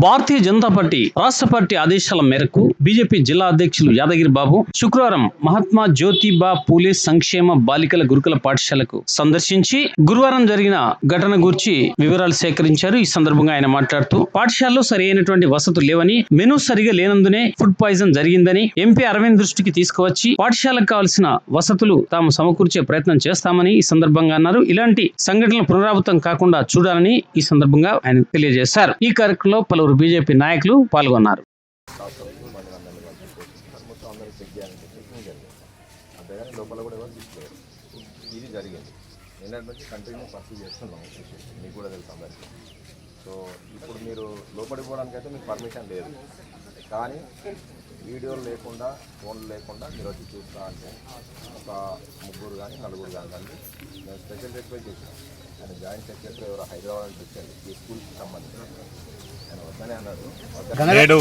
భారతీయ Janata party రాష్ట్ర party ఆదేశాల మేరకు బీజేపీ జిల్లా అధ్యక్షులు యాదగిరి బాబు శుక్రవారం మహాత్మా జ్యోతిబా పూలే సంక్షేమ బాలికల గురుకుల పాఠశాలకు సందర్శించి గురువారం జరిగిన ఘటన గురించి వివరాలు సేకరించారు. ఈ సందర్భంగా ఆయన మాట్లాడుతూ పాఠశాలలో సరైనటువంటి వసతులు లేవని మెనూ సరిగా లేనందునే ఫుడ్ పాయిజన్ జరిగిందని ఎంపీ అరవింద్ దృష్టికి తీసుకువచ్చి పాఠశాలకు కావాల్సిన వసతులు తాము సమకూర్చే ప్రయత్నం చేస్తామని ఈ సందర్భంగా అన్నారు. ఇలాంటి సంఘటనలు పునరావృతం కాకుండా చూడాలని ఈ సందర్భంగా ఆయన తెలియజేశారు. ఈ కార్యక్రమంలో పలు పలువురు బీజేపీ నాయకులు పాల్గొన్నారు. డాక్టర్స్ మళ్ళీ అందరినీ పంపించేసి మొత్తం చెక్ చేయాలని జరిగింది అంతేగాని లోపల కూడా ఎవరు తీసుకోలేదు ఇది జరిగింది నిన్నటి నుంచి కంటిన్యూ పర్సూ చేస్తున్నాం మీకు కూడా తెలుసు అందరికీ సో ఇప్పుడు మీరు లోపలికి పోవడానికి అయితే మీకు పర్మిషన్ లేదు కానీ వీడియోలు లేకుండా ఫోన్లు లేకుండా మీరు వచ్చి చూస్తా అంటే ఒక ముగ్గురు కానీ నలుగురు కానీ కానీ మేము స్పెషల్ రిక్వెస్ట్ చేసినాం ఆయన జాయింట్ సెక్రటరీ ఎవరో హైదరాబాద్ నుంచి వచ్చారు ఈ స్కూల్కి సంబంధించి నేడు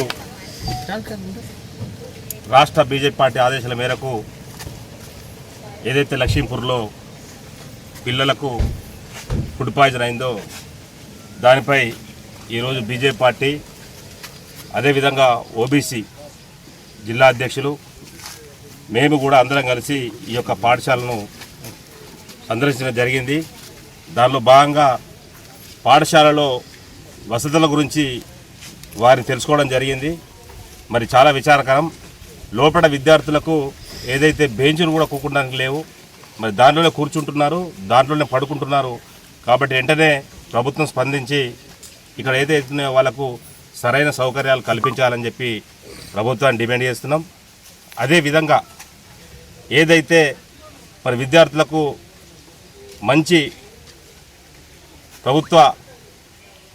రాష్ట్ర బీజేపీ పార్టీ ఆదేశాల మేరకు ఏదైతే లక్ష్మీపూర్లో పిల్లలకు ఫుడ్ పాయిజన్ అయిందో దానిపై ఈరోజు బీజేపీ పార్టీ అదేవిధంగా ఓబీసీ జిల్లా అధ్యక్షులు మేము కూడా అందరం కలిసి ఈ యొక్క పాఠశాలను సందర్శించడం జరిగింది. దానిలో భాగంగా పాఠశాలలో వసతుల గురించి వారిని తెలుసుకోవడం జరిగింది. మరి చాలా విచారకరం. లోపల విద్యార్థులకు ఏదైతే బెంచులు కూడా కూకుండానికి లేవు మరి దాంట్లోనే కూర్చుంటున్నారు దాంట్లోనే పడుకుంటున్నారు. కాబట్టి వెంటనే ప్రభుత్వం స్పందించి ఇక్కడ ఏదైతే వాళ్ళకు సరైన సౌకర్యాలు కల్పించాలని చెప్పి ప్రభుత్వాన్ని డిమాండ్ చేస్తున్నాం. అదేవిధంగా ఏదైతే మరి విద్యార్థులకు మంచి ప్రభుత్వ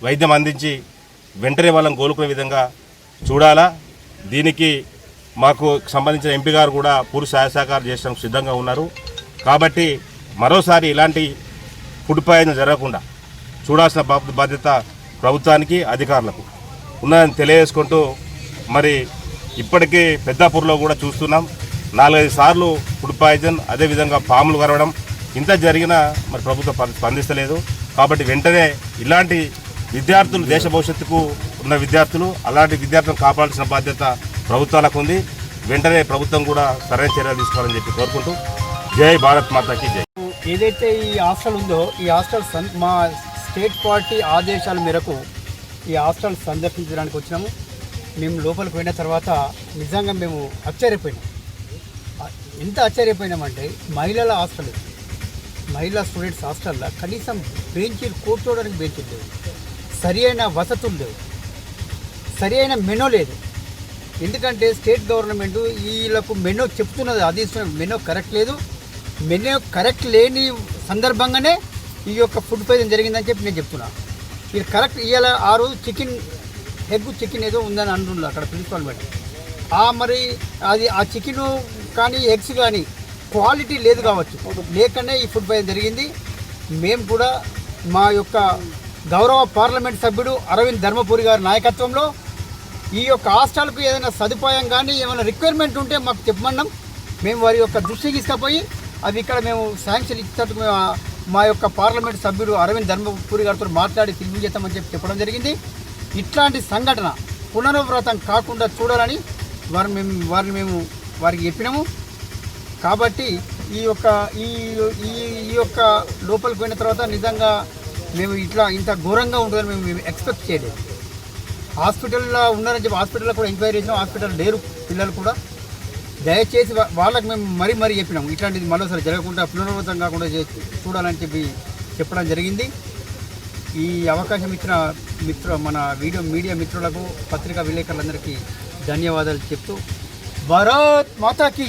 వైద్యం అందించి వెంటనే వాళ్ళని కోలుకునే విధంగా చూడాలా? దీనికి మాకు సంబంధించిన ఎంపీ గారు కూడా పూర్తి సహాయ సహకారం చేయడానికి సిద్ధంగా ఉన్నారు. కాబట్టి మరోసారి ఇలాంటి ఫుడ్ జరగకుండా చూడాల్సిన బాధ్యత ప్రభుత్వానికి అధికారులకు ఉన్నదని తెలియజేసుకుంటూ మరి ఇప్పటికీ పెద్దాపూర్లో కూడా చూస్తున్నాం. నాలుగైదు సార్లు ఫుడ్ పాయిజన్ అదేవిధంగా పాములు కరవడం ఇంత జరిగినా మరి ప్రభుత్వం స్పందిస్తలేదు. కాబట్టి వెంటనే ఇలాంటి విద్యార్థులు దేశ భవిష్యత్తుకు ఉన్న విద్యార్థులు అలాంటి విద్యార్థులను కాపాడాల్సిన బాధ్యత ప్రభుత్వాలకు ఉంది. వెంటనే ప్రభుత్వం కూడా సరైన చర్యలు తీసుకోవాలని చెప్పి కోరుకుంటూ జై భారత్ మాతాకి జై. ఏదైతే ఈ హాస్టల్ ఉందో ఈ హాస్టల్ మా స్టేట్ పార్టీ ఆదేశాల మేరకు ఈ హాస్టల్ సందర్శించడానికి వచ్చినాము. మేము లోపలికి పోయిన తర్వాత నిజంగా మేము ఆశ్చర్యపోయినాం. ఎంత ఆశ్చర్యపోయినామంటే మహిళల హాస్టల్ మహిళా స్టూడెంట్స్ హాస్టల్లో కనీసం బెంచీలు కూర్చోవడానికి బెంచీలు లేవు. సరి అయిన వసతులు లేవు. సరి అయిన మెనో లేదు. ఎందుకంటే స్టేట్ గవర్నమెంట్ వీళ్ళకు మెనో చెప్తున్నది అది మెనో కరెక్ట్ లేదు. మెనూ కరెక్ట్ లేని సందర్భంగానే ఈ యొక్క ఫుడ్ పాయిజన్ జరిగిందని చెప్పి నేను చెప్తున్నా. ఇది కరెక్ట్ ఇవాళ ఆ రోజు చికెన్ ఎగ్ చికెన్ ఏదో ఉందని అంటున్నారు అక్కడ ప్రిన్సిపాల్ మేడం. ఆ మరి అది ఆ చికెన్ కానీ ఎగ్స్ కానీ క్వాలిటీ లేదు కావచ్చు. లేకనే ఈ ఫుడ్ పాయిజన్ జరిగింది. మేము కూడా మా యొక్క గౌరవ పార్లమెంట్ సభ్యుడు అరవింద్ ధర్మపురి గారి నాయకత్వంలో ఈ యొక్క హాస్టల్కు ఏదైనా సదుపాయం కానీ ఏమైనా రిక్వైర్మెంట్ ఉంటే మాకు చెప్పమన్నాం. మేము వారి యొక్క దృష్టికి తీసుకుపోయి అవి ఇక్కడ మేము శాంక్షన్ ఇచ్చినట్టు మేము మా యొక్క పార్లమెంట్ సభ్యుడు అరవింద్ ధర్మపురి గారితో మాట్లాడి తెలియజేస్తామని చెప్పి చెప్పడం జరిగింది. ఇట్లాంటి సంఘటన పునరావృతం కాకుండా చూడాలని వారిని మేము వారిని మేము వారికి చెప్పినాము. కాబట్టి ఈ యొక్క ఈ ఈ ఈ యొక్క లోపలికి పోయిన తర్వాత నిజంగా మేము ఇట్లా ఇంత ఘోరంగా ఉంటుందని మేము మేము ఎక్స్పెక్ట్ చేయలేదు. హాస్పిటల్లో ఉన్నారని చెప్పి హాస్పిటల్లో కూడా ఎంక్వైరీ చేసినాం హాస్పిటల్ లేరు పిల్లలు కూడా. దయచేసి వాళ్ళకి మేము మరీ మరీ చెప్పినాం ఇట్లాంటిది మరోసారి జరగకుండా పునరావృతం కాకుండా చూడాలని చెప్పి చెప్పడం జరిగింది. ఈ అవకాశం ఇచ్చిన మిత్ర మన వీడియో మీడియా మిత్రులకు పత్రికా విలేకరులందరికీ ధన్యవాదాలు చెప్తూ భారత్ మాతాకి!